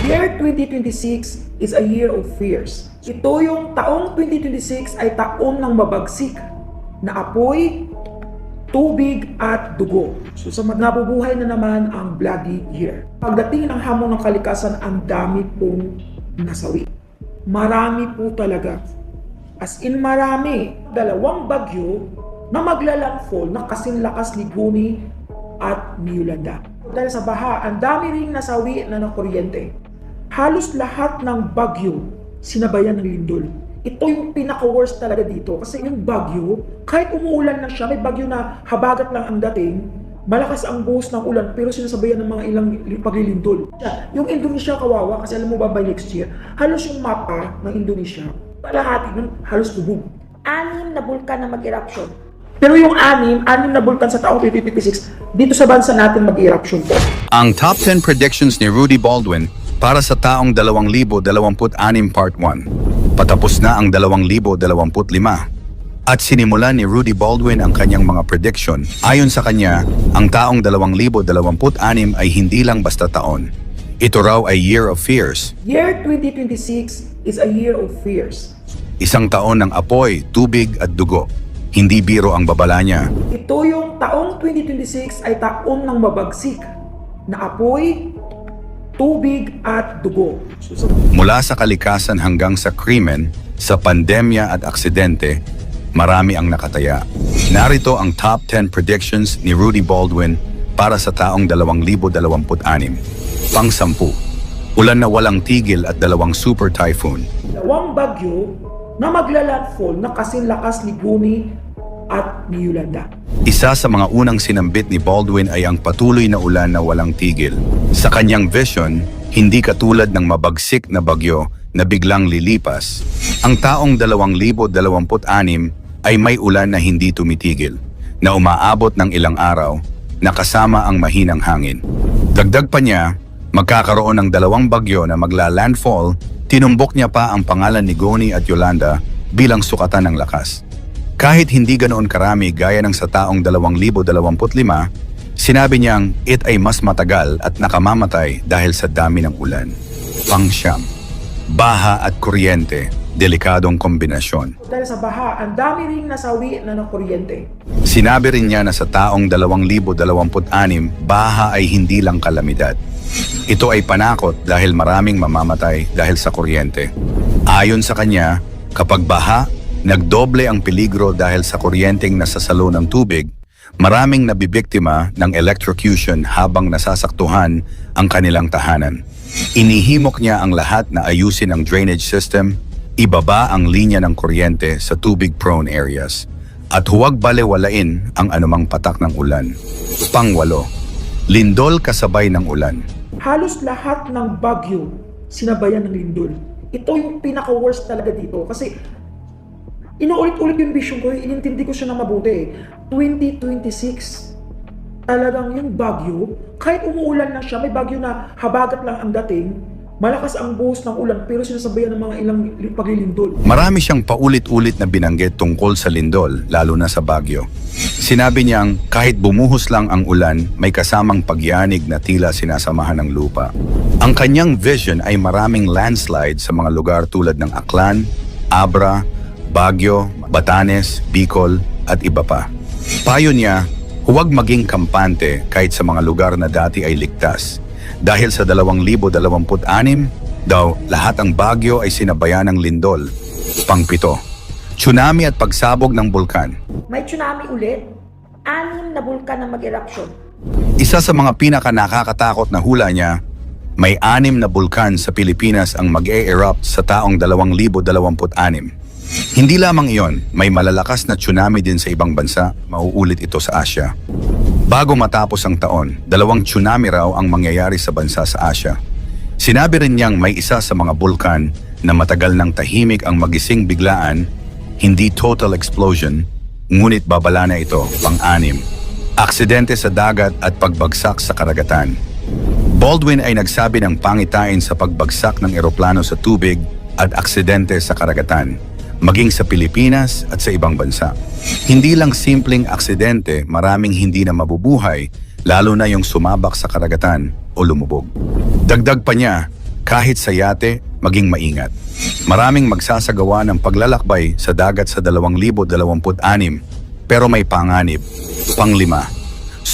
Year 2026 is a year of fears. Ito yung taong 2026 ay taong ng mabagsik na apoy, tubig at dugo. So sa nabubuhay na naman ang bloody year. Pagdating ng hamon ng kalikasan, ang dami pong nasawi. Marami po talaga. As in marami. Dalawang bagyo na maglalandfall na kasing lakas ni Guni at ni Yolanda. Dahil sa baha, ang dami ring nasawi na ng kuryente. Halos lahat ng bagyo sinabayan ng lindol. Ito yung pinaka-worst talaga dito kasi yung bagyo, kahit umuulan na siya, may bagyo na habagat lang ang dating, malakas ang buhos ng ulan pero sinasabayan ng mga ilang li- paglilindol. Yung Indonesia kawawa kasi alam mo ba by next year, halos yung mapa ng Indonesia, palahati nun halos bubog. Anim na bulkan na mag-eruption. Pero yung anim, anim na bulkan sa taong 2056, dito sa bansa natin mag-eruption po. Ang top 10 predictions ni Rudy Baldwin para sa taong 2026 Part 1. Patapos na ang 2025 at sinimulan ni Rudy Baldwin ang kanyang mga prediction. Ayon sa kanya, ang taong 2026 ay hindi lang basta taon. Ito raw ay year of fears, Year 2026 is a year of fears. isang taon ng apoy, tubig at dugo. Hindi biro ang babala niya. Ito yung taong 2026 ay taon ng mabagsik na apoy, tubig at dugo. Mula sa kalikasan hanggang sa krimen, sa pandemya at aksidente, marami ang nakataya. Narito ang top 10 predictions ni Rudy Baldwin para sa taong 2026. Pang-sampu, ulan na walang tigil at dalawang super typhoon. dalawang bagyo na maglalandfall na kasing lakas ni Guni at ni Yolanda. Isa sa mga unang sinambit ni Baldwin ay ang patuloy na ulan na walang tigil. Sa kanyang vision, hindi katulad ng mabagsik na bagyo na biglang lilipas. Ang taong 2026 ay may ulan na hindi tumitigil, na umaabot ng ilang araw, na kasama ang mahinang hangin. Dagdag pa niya, magkakaroon ng dalawang bagyo na magla-landfall, tinumbok niya pa ang pangalan ni Goni at Yolanda bilang sukatan ng lakas. Kahit hindi ganoon karami gaya ng sa taong 2025, sinabi niyang it ay mas matagal at nakamamatay dahil sa dami ng ulan. Pangsyam, baha at kuryente, delikadong kombinasyon. Dahil sa baha, ang dami ring nasawi na ng kuryente. Sinabi rin niya na sa taong 2026, baha ay hindi lang kalamidad. Ito ay panakot dahil maraming mamamatay dahil sa kuryente. Ayon sa kanya, kapag baha, nagdoble ang peligro dahil sa kuryenteng nasasalo ng tubig, maraming nabibiktima ng electrocution habang nasasaktuhan ang kanilang tahanan. Inihimok niya ang lahat na ayusin ang drainage system, ibaba ang linya ng kuryente sa tubig-prone areas, at huwag balewalain ang anumang patak ng ulan. Pangwalo, lindol kasabay ng ulan. Halos lahat ng bagyo sinabayan ng lindol. Ito yung pinaka-worst talaga dito kasi inuulit-ulit yung vision ko, inintindi ko siya na mabuti. 2026, talagang yung bagyo, kahit umuulan na siya, may bagyo na habagat lang ang dating, malakas ang buhos ng ulan pero sinasabayan ng mga ilang li- paglilindol. Marami siyang paulit-ulit na binanggit tungkol sa lindol, lalo na sa Bagyo. Sinabi niyang kahit bumuhos lang ang ulan, may kasamang pagyanig na tila sinasamahan ng lupa. Ang kanyang vision ay maraming landslide sa mga lugar tulad ng Aklan, Abra, Baguio, Batanes, Bicol at iba pa. Payo niya, huwag maging kampante kahit sa mga lugar na dati ay ligtas. Dahil sa 2026 daw, lahat ang Bagyo ay sinabayan ng lindol. Pangpito, tsunami at pagsabog ng bulkan. May tsunami ulit, anim na bulkan na mag-eruption. Isa sa mga pinaka nakakatakot na hula niya, may anim na bulkan sa Pilipinas ang mag-e-erupt sa taong 2026. Hindi lamang iyon, may malalakas na tsunami din sa ibang bansa, mauulit ito sa Asya. Bago matapos ang taon, dalawang tsunami raw ang mangyayari sa bansa sa Asya. Sinabi rin niyang may isa sa mga bulkan na matagal ng tahimik ang magising biglaan, hindi total explosion, ngunit babala na ito, pang-anim. Aksidente sa dagat at pagbagsak sa karagatan. Baldwin ay nagsabi ng pangitain sa pagbagsak ng eroplano sa tubig at aksidente sa karagatan, maging sa Pilipinas at sa ibang bansa. Hindi lang simpleng aksidente, maraming hindi na mabubuhay, lalo na yung sumabak sa karagatan o lumubog. Dagdag pa niya, kahit sa yate, maging maingat. Maraming magsasagawa ng paglalakbay sa dagat sa 2026 pero may panganib. Panglima,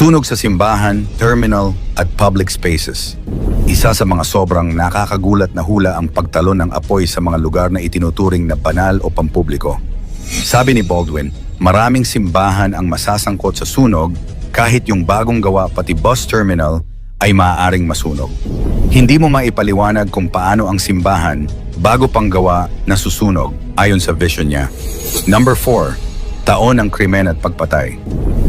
sunog sa simbahan, terminal at public spaces. Isa sa mga sobrang nakakagulat na hula ang pagtalon ng apoy sa mga lugar na itinuturing na banal o pampubliko. Sabi ni Baldwin, maraming simbahan ang masasangkot sa sunog kahit yung bagong gawa pati bus terminal ay maaaring masunog. Hindi mo maipaliwanag kung paano ang simbahan bago pang gawa na susunog ayon sa vision niya. Number 4. Taon ng krimen at pagpatay.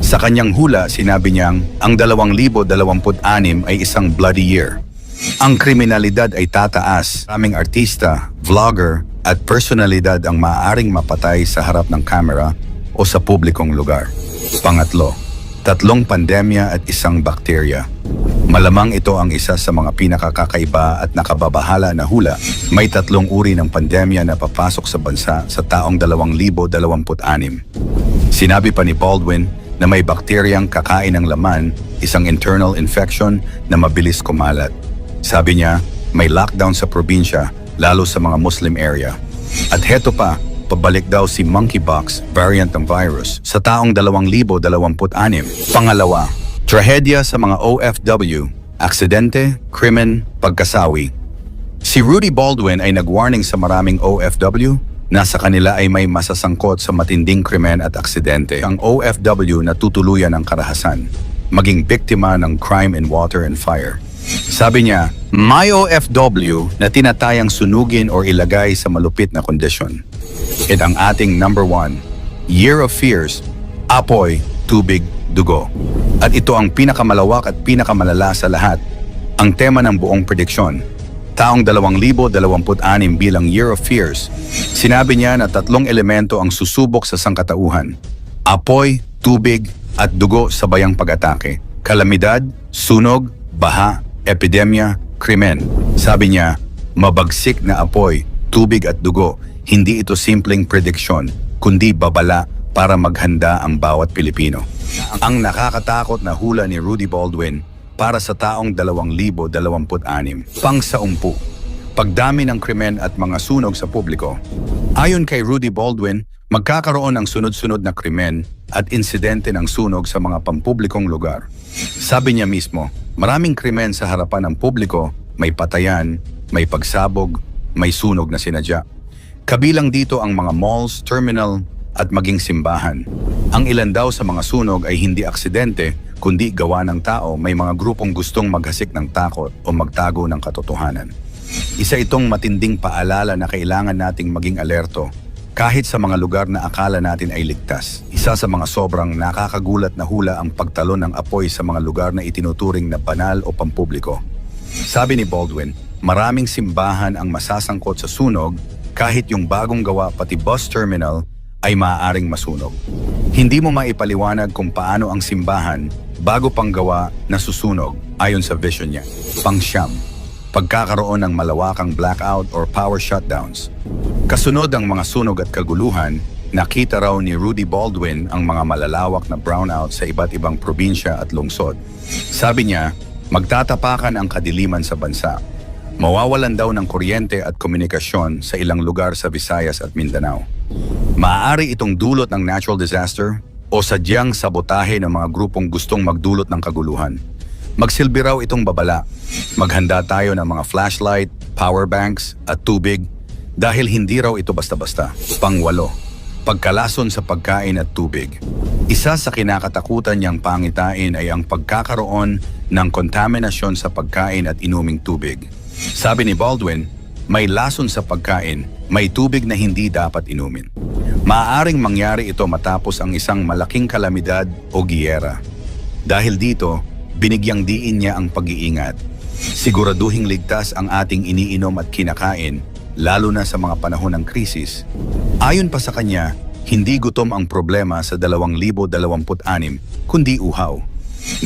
Sa kanyang hula, sinabi niyang ang 2026 ay isang bloody year. Ang kriminalidad ay tataas. Aming artista, vlogger, at personalidad ang maaaring mapatay sa harap ng kamera o sa publikong lugar. Pangatlo, tatlong pandemya at isang bakterya. Malamang ito ang isa sa mga pinakakakaiba at nakababahala na hula. May tatlong uri ng pandemya na papasok sa bansa sa taong 2026. Sinabi pa ni Baldwin na may bakteryang kakain ng laman, isang internal infection na mabilis kumalat. Sabi niya, may lockdown sa probinsya, lalo sa mga Muslim area. At heto pa, pabalik daw si monkeypox variant ng virus sa taong 2026. Pangalawa, trahedya sa mga OFW, aksidente, krimen, pagkasawi. Si Rudy Baldwin ay nag-warning sa maraming OFW na sa kanila ay may masasangkot sa matinding krimen at aksidente. Ang OFW na tutuluyan ng karahasan, maging biktima ng crime in water and fire. Sabi niya, may OFW na tinatayang sunugin or ilagay sa malupit na kondisyon. At ang ating number one, Year of Fears, apoy, tubig, dugo. At ito ang pinakamalawak at pinakamalala sa lahat, ang tema ng buong prediksyon. Taong 2026 bilang Year of Fears, sinabi niya na tatlong elemento ang susubok sa sangkatauhan. Apoy, tubig, at dugo sa bayang pag-atake. Kalamidad, sunog, baha, epidemya, krimen. Sabi niya, mabagsik na apoy, tubig at dugo, hindi ito simpleng prediksyon, kundi babala para maghanda ang bawat Pilipino. Ang nakakatakot na hula ni Rudy Baldwin para sa taong 2026. Pangsaumpu. Pagdami ng krimen at mga sunog sa publiko. Ayon kay Rudy Baldwin, magkakaroon ng sunod-sunod na krimen at insidente ng sunog sa mga pampublikong lugar. Sabi niya mismo, maraming krimen sa harapan ng publiko, may patayan, may pagsabog, may sunog na sinadya. Kabilang dito ang mga malls, terminal, at maging simbahan. Ang ilan daw sa mga sunog ay hindi aksidente, kundi gawa ng tao may mga grupong gustong maghasik ng takot o magtago ng katotohanan. Isa itong matinding paalala na kailangan nating maging alerto kahit sa mga lugar na akala natin ay ligtas. Isa sa mga sobrang nakakagulat na hula ang pagtalon ng apoy sa mga lugar na itinuturing na banal o pampubliko. Sabi ni Baldwin, maraming simbahan ang masasangkot sa sunog kahit yung bagong gawa pati bus terminal ay maaaring masunog. Hindi mo maipaliwanag kung paano ang simbahan bago pang gawa na susunog ayon sa vision niya. Pangsyam, pagkakaroon ng malawakang blackout or power shutdowns. Kasunod ang mga sunog at kaguluhan, nakita raw ni Rudy Baldwin ang mga malalawak na brownout sa iba't ibang probinsya at lungsod. Sabi niya, magtatapakan ang kadiliman sa bansa. Mawawalan daw ng kuryente at komunikasyon sa ilang lugar sa Visayas at Mindanao. Maaari itong dulot ng natural disaster o sadyang sabotahe ng mga grupong gustong magdulot ng kaguluhan. Magsilbi raw itong babala. Maghanda tayo ng mga flashlight, power banks at tubig dahil hindi raw ito basta-basta. Pangwalo, pagkalason sa pagkain at tubig. Isa sa kinakatakutan niyang pangitain ay ang pagkakaroon ng kontaminasyon sa pagkain at inuming tubig. Sabi ni Baldwin, may lason sa pagkain, may tubig na hindi dapat inumin. Maaaring mangyari ito matapos ang isang malaking kalamidad o giyera. Dahil dito, binigyang diin niya ang pag-iingat. Siguraduhing ligtas ang ating iniinom at kinakain, lalo na sa mga panahon ng krisis. Ayon pa sa kanya, hindi gutom ang problema sa 2026, kundi uhaw.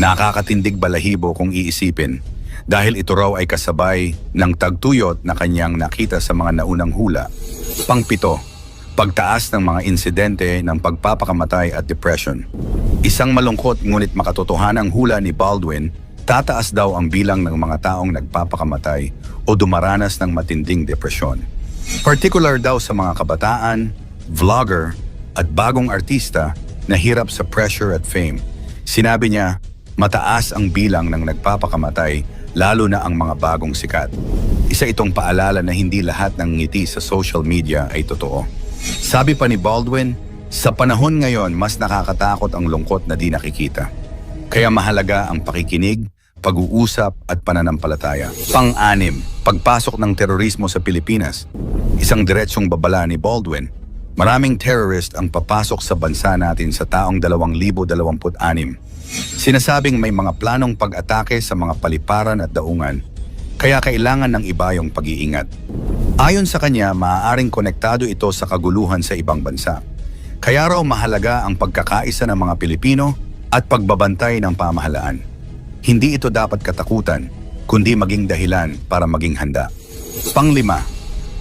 Nakakatindig balahibo kung iisipin, dahil ito raw ay kasabay ng tagtuyot na kanyang nakita sa mga naunang hula. Pangpito, pagtaas ng mga insidente ng pagpapakamatay at depression. Isang malungkot ngunit makatotohanang hula ni Baldwin tataas daw ang bilang ng mga taong nagpapakamatay o dumaranas ng matinding depresyon. Particular daw sa mga kabataan, vlogger, at bagong artista na hirap sa pressure at fame. Sinabi niya, mataas ang bilang ng nagpapakamatay lalo na ang mga bagong sikat. Isa itong paalala na hindi lahat ng ngiti sa social media ay totoo. Sabi pa ni Baldwin, sa panahon ngayon mas nakakatakot ang lungkot na di nakikita. Kaya mahalaga ang pakikinig, pag-uusap at pananampalataya. Pang-anim, pagpasok ng terorismo sa Pilipinas. Isang diretsyong babala ni Baldwin. Maraming terrorist ang papasok sa bansa natin sa taong 2026. Sinasabing may mga planong pag-atake sa mga paliparan at daungan, kaya kailangan ng iba yung pag-iingat. Ayon sa kanya, maaaring konektado ito sa kaguluhan sa ibang bansa. Kaya raw mahalaga ang pagkakaisa ng mga Pilipino at pagbabantay ng pamahalaan. Hindi ito dapat katakutan, kundi maging dahilan para maging handa. Panglima,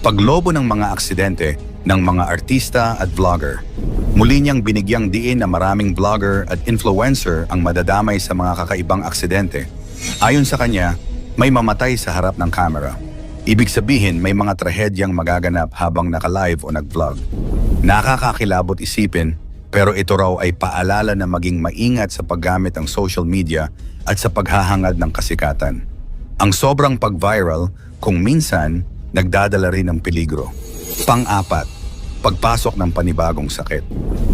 paglobo ng mga aksidente ng mga artista at vlogger. Muli niyang binigyang diin na maraming vlogger at influencer ang madadamay sa mga kakaibang aksidente. Ayon sa kanya, may mamatay sa harap ng camera. Ibig sabihin may mga trahedyang magaganap habang naka-live o nag-vlog. Nakakakilabot isipin, pero ito raw ay paalala na maging maingat sa paggamit ng social media at sa paghahangad ng kasikatan. Ang sobrang pag-viral kung minsan nagdadala rin ng peligro. Pang-apat, pagpasok ng panibagong sakit.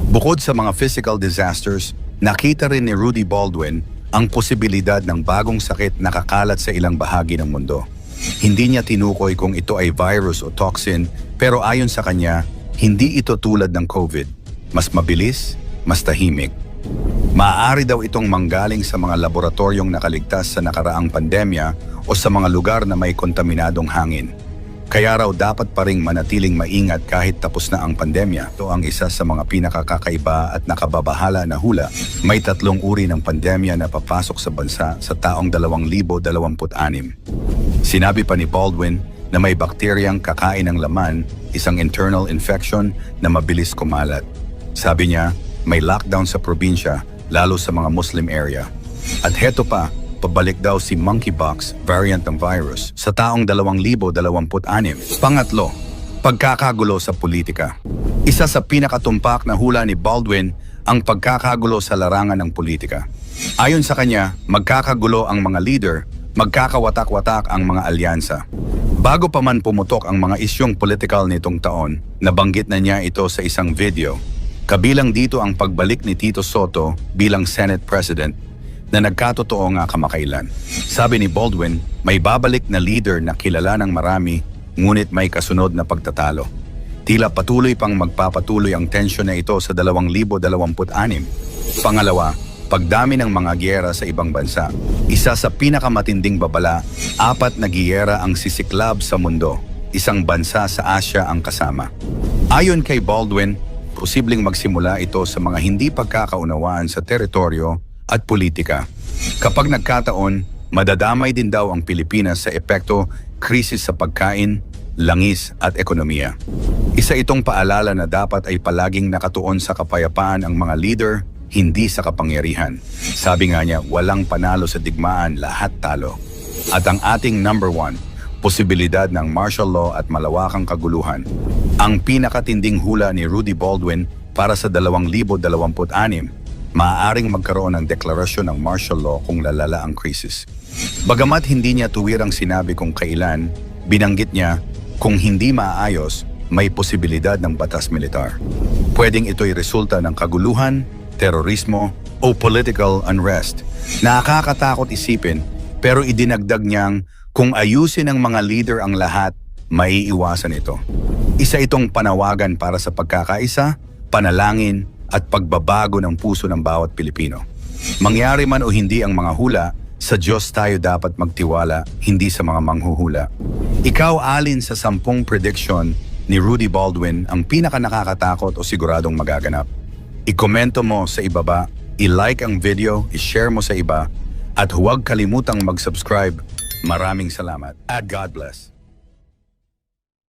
Bukod sa mga physical disasters, nakita rin ni Rudy Baldwin ang posibilidad ng bagong sakit na kakalat sa ilang bahagi ng mundo. Hindi niya tinukoy kung ito ay virus o toxin, pero ayon sa kanya, hindi ito tulad ng COVID. Mas mabilis, mas tahimik. Maaari daw itong manggaling sa mga laboratoryong nakaligtas sa nakaraang pandemya o sa mga lugar na may kontaminadong hangin. Kaya raw dapat pa ring manatiling maingat kahit tapos na ang pandemya. Ito ang isa sa mga pinakakakaiba at nakababahala na hula. May tatlong uri ng pandemya na papasok sa bansa sa taong 2026. Sinabi pa ni Baldwin na may bakteryang kakain ng laman, isang internal infection na mabilis kumalat. Sabi niya, may lockdown sa probinsya, lalo sa mga Muslim area. At heto pa, pabalik daw si monkeypox variant ng virus sa taong 2026. Pangatlo, pagkakagulo sa politika. Isa sa pinakatumpak na hula ni Baldwin ang pagkakagulo sa larangan ng politika. Ayon sa kanya, magkakagulo ang mga leader, magkakawatak-watak ang mga alyansa. Bago pa man pumutok ang mga isyong political nitong taon, nabanggit na niya ito sa isang video. Kabilang dito ang pagbalik ni Tito Soto bilang Senate President na nagkatotoo nga kamakailan. Sabi ni Baldwin, may babalik na leader na kilala ng marami ngunit may kasunod na pagtatalo. Tila patuloy pang magpapatuloy ang tensyon na ito sa 2026. Pangalawa, pagdami ng mga giyera sa ibang bansa. Isa sa pinakamatinding babala, apat na giyera ang sisiklab sa mundo. Isang bansa sa Asia ang kasama. Ayon kay Baldwin, posibleng magsimula ito sa mga hindi pagkakaunawaan sa teritoryo at politika. Kapag nagkataon, madadamay din daw ang Pilipinas sa epekto krisis sa pagkain, langis at ekonomiya. Isa itong paalala na dapat ay palaging nakatuon sa kapayapaan ang mga leader, hindi sa kapangyarihan. Sabi nga niya, walang panalo sa digmaan, lahat talo. At ang ating number one, posibilidad ng martial law at malawakang kaguluhan. Ang pinakatinding hula ni Rudy Baldwin para sa 2026, maaaring magkaroon ng deklarasyon ng martial law kung lalala ang krisis. Bagamat hindi niya tuwirang sinabi kung kailan, binanggit niya kung hindi maayos, may posibilidad ng batas militar. Pwedeng ito'y resulta ng kaguluhan, terorismo, o political unrest. Nakakatakot isipin, pero idinagdag niyang kung ayusin ng mga leader ang lahat, maiiwasan ito. Isa itong panawagan para sa pagkakaisa, panalangin, at pagbabago ng puso ng bawat Pilipino. Mangyari man o hindi ang mga hula, sa Diyos tayo dapat magtiwala, hindi sa mga manghuhula. Ikaw alin sa sampung prediction ni Rudy Baldwin ang pinaka nakakatakot o siguradong magaganap. I-komento mo sa ibaba, i-like ang video, i-share mo sa iba, at huwag kalimutang mag-subscribe. Maraming salamat at God bless.